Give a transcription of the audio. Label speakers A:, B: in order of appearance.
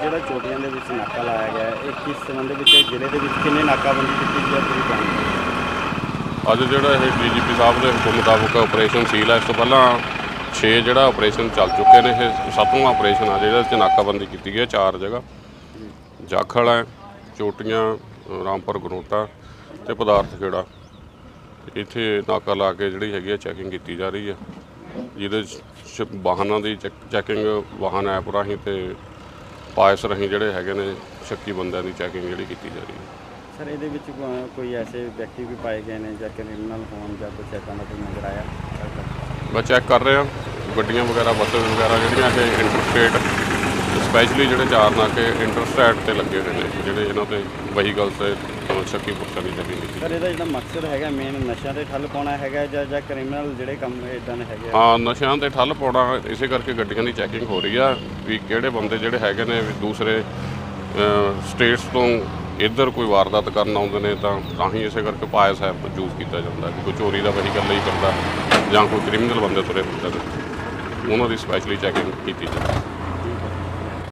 A: ਜਿਹੜਾ ਚੋਟੀਆਂ ਦੇ ਵਿੱਚ ਨਾਕਾ ਲਾਇਆ ਗਿਆ ਹੈ, ਇਹ ਕਿਸ ਸੰਬੰਧ ਵਿੱਚ ਇਹ ਜ਼ਿਲ੍ਹੇ ਦੇ ਵਿੱਚ ਕਿੰਨੇ ਨਾਕਾਬੰਦੀ ਕੀਤੀ ਗਈ ਹੈ? ਪੂਰੀ ਜਾਣਕਾਰੀ
B: ਅੱਜ ਜਿਹੜਾ ਇਹ ਡੀਜੀਪੀ ਸਾਹਿਬ ਦੇ ਹੁਕਮ ਮੁਤਾਬਕ ਆਪਰੇਸ਼ਨ ਸੀਲ ਹੈ ਇਸ ਤੋਂ ਪਹਿਲਾਂ 6 ਜਿਹੜਾ ਆਪਰੇਸ਼ਨ ਚੱਲ ਚੁੱਕੇ ਨੇ ਇਹ ਸੱਤਵਾਂ ਆਪਰੇਸ਼ਨ ਆ ਜਿਹੜਾ ਚ ਨਾਕਾਬੰਦੀ ਕੀਤੀ ਗਈ ਹੈ ਚਾਰ ਜਗ੍ਹਾ। ਜਾਖਲ ਹੈ ਚੋਟੀਆਂ ਰਾਮਪੁਰ ਗਨੋਟਾ ਤੇ ਪਦਾਰਥ ਖੇੜਾ। ਇੱਥੇ ਨਾਕਾ ਲਾ ਕੇ ਜਿਹੜੀ ਹੈਗੀ ਹੈ ਚੈਕਿੰਗ ਕੀਤੀ ਜਾ ਰਹੀ ਹੈ। ਜਿਹਦੇ 'ਚ ਵਾਹਨਾਂ ਦੀ ਚੈਕਿੰਗ ਵਾਹਨ ਐਪ ਰਾਹੀਂ ਤੇ ਪਾਇਸ ਰਾਹੀਂ ਜਿਹੜੇ ਹੈਗੇ ਨੇ ਸ਼ੱਕੀ ਬੰਦਿਆਂ ਦੀ ਚੈਕਿੰਗ ਜਿਹੜੀ ਕੀਤੀ ਜਾ ਰਹੀ ਹੈ।
A: ਸਰ ਇਹਦੇ ਵਿੱਚ ਕੋ- ਕੋਈ ਐਸੇ ਵਿਅਕਤੀ ਵੀ ਪਾਏ ਗਏ ਨੇ ਜਾਂ ਕ੍ਰਿਮੀਨਲ ਹੋਣ ਜਾਂ ਕੁਛ ਇੱਦਾਂ ਦਾ ਕੋਈ ਨਜ਼ਰ ਆਇਆ?
B: ਮੈਂ ਚੈੱਕ ਕਰ ਰਿਹਾ। ਗੱਡੀਆਂ ਵਗੈਰਾ ਬੱਸ ਵਗੈਰਾ ਜਿਹੜੀਆਂ ਇਹ ਇੰਟਰਸਟੇਟ ਸਪੈਸ਼ਲੀ ਜਿਹੜੇ ਚਾਰ ਨਾਕੇ ਇੰਟਰਸਟੇਟ ਤੇ ਲੱਗੇ ਹੋਏ ਨੇ ਜਿਹੜੇ ਇਹਨਾਂ ਤੇ ਵਹੀਕਲ ਤੇ ਅ, ਸ਼ੱਕੀ ਪੁਰਸ਼ਾਂ ਦੀ ਚੈਕਿੰਗ ਕੀਤੀ।
A: ਸਰ ਇਹਦਾ ਜਿਹੜਾ ਮਕਸਦ ਹੈਗਾ ਮੇਨ ਨਸ਼ਿਆਂ ਤੇ ਠੱਲ ਪਾਉਣਾ ਹੈਗਾ ਜਾਂ ਜਾਂ ਕ੍ਰਿਮੀਨਲ ਜਿਹੜੇ ਕੰਮ ਇਦਾਂ ਦੇ ਹੈਗੇ ਆ?
B: ਹਾਂ ਨਸ਼ਿਆਂ ਤੇ ਠੱਲ ਪਾਉਣਾ ਇਸੇ ਕਰਕੇ ਗੱਡੀਆਂ ਦੀ ਚੈਕਿੰਗ ਹੋ ਰਹੀ ਆ ਵੀ ਕਿਹੜੇ ਬੰਦੇ ਜਿਹੜੇ ਹੈਗੇ ਨੇ ਵੀ ਦੂਸਰੇ ਸਟੇਟਸ ਤੋਂ ਇੱਧਰ ਕੋਈ ਵਾਰਦਾਤ ਕਰਨ ਆਉਂਦੇ ਨੇ ਤਾਂ ਤਾਂ ਹੀ ਇਸੇ ਕਰਕੇ ਪਾਇਸ ਹੈ ਯੂਜ਼ ਕੀਤਾ ਜਾਂਦਾ ਕਿ ਕੋਈ ਚੋਰੀ ਦਾ ਵਹੀਕਲ ਲਈ ਕਰਦਾ ਜਾਂ ਕੋਈ ਕ੍ਰਿਮੀਨਲ ਬੰਦੇ ਤੁਰੇ ਫਿਰਦੇ ਨੇ। ਉਹਨਾਂ ਦੀ ਸਪੈਸ਼ਲੀ ਚੈਕਿੰਗ ਕੀਤੀ ਜਾਂਦੀ। ਹੈ